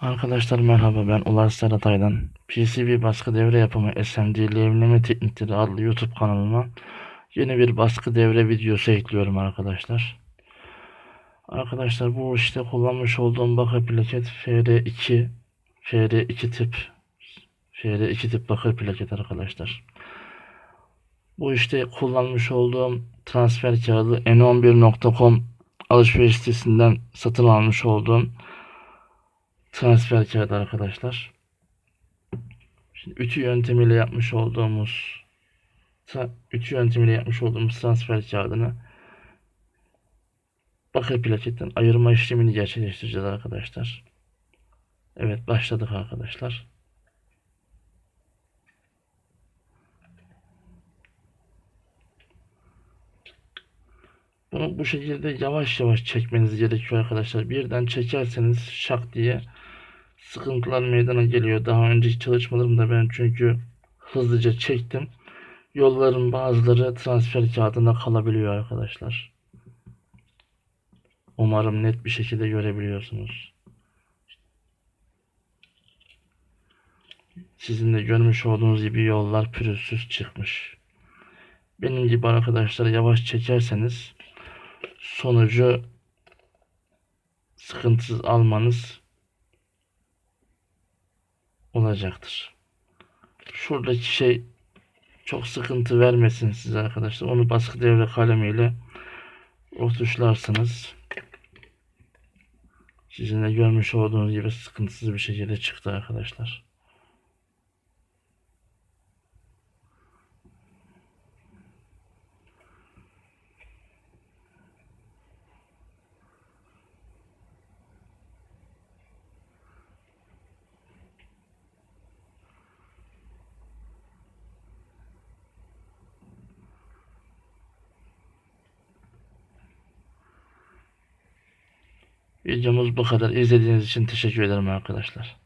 Arkadaşlar merhaba ben Ulaş Serhatay'dan PCB baskı devre yapımı SMD lehimleme teknikleri adlı YouTube kanalıma yeni bir baskı devre videosu ekliyorum arkadaşlar. Arkadaşlar bu işte kullanmış olduğum bakır plaket FR2 FR2 tip FR2 tip bakır plaket arkadaşlar. Bu işte kullanmış olduğum transfer kağıdı n11.com alışveriş sitesinden satın almış olduğum transfer kağıdı arkadaşlar. Şimdi ütü yöntemiyle yapmış olduğumuz ütü yöntemiyle yapmış olduğumuz transfer kağıdını bakır plaketten ayırma işlemini gerçekleştireceğiz arkadaşlar. Evet başladık arkadaşlar. Bunu bu şekilde yavaş yavaş çekmeniz gerekiyor arkadaşlar. Birden çekerseniz şak diye sıkıntılar meydana geliyor. Daha önceki çalışmalarımda ben çünkü hızlıca çektim. Yolların bazıları transfer kağıdında kalabiliyor arkadaşlar. Umarım net bir şekilde görebiliyorsunuz. Sizin de görmüş olduğunuz gibi yollar pürüzsüz çıkmış. Benim gibi arkadaşlar yavaş çekerseniz sonucu sıkıntısız almanız olacaktır. Şuradaki şey çok sıkıntı vermesin size arkadaşlar. Onu baskı devre kalemiyle otuşlarsınız. Sizin de görmüş olduğunuz gibi sıkıntısız bir şekilde çıktı arkadaşlar. Videomuz bu kadar. İzlediğiniz için teşekkür ederim arkadaşlar.